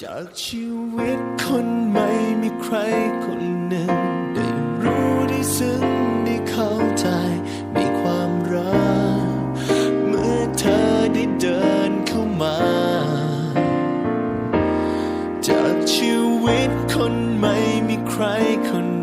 จากชีวิตคนไม่มีใครคนหนึ่ง ได้รู้ได้ซึ่งได้เข้าใจในความรัก เมื่อเธอได้เดินเข้ามา จากชีวิตคนไม่มีใครคน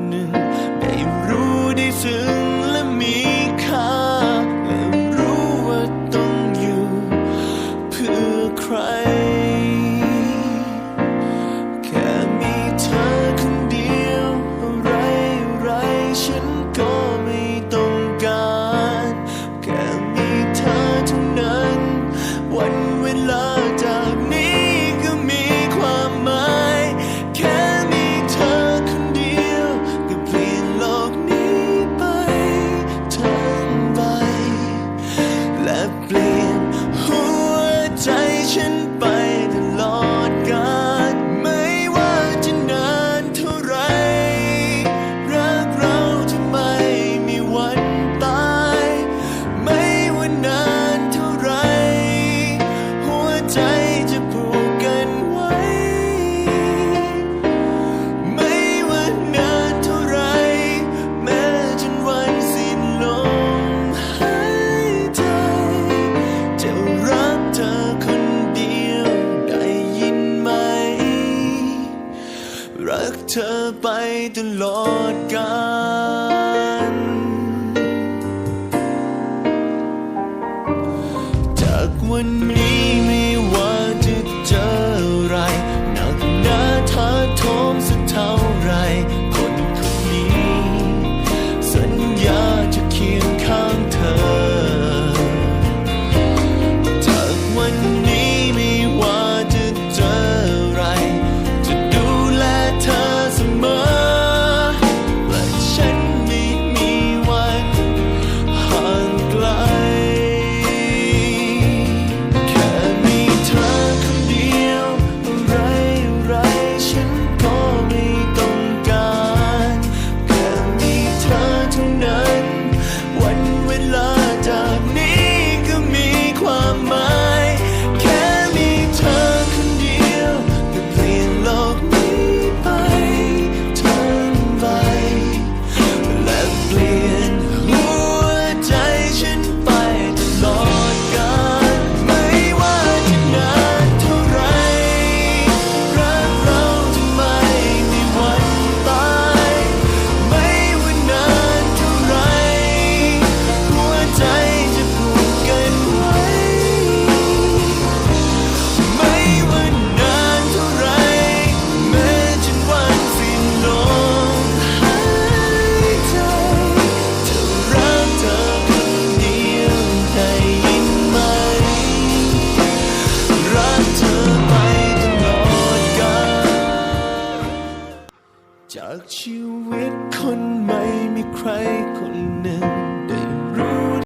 ักเธอไปตลอดกันจากวันนี้ จากชีวิตคนไม่มีใครคนหนึ่ง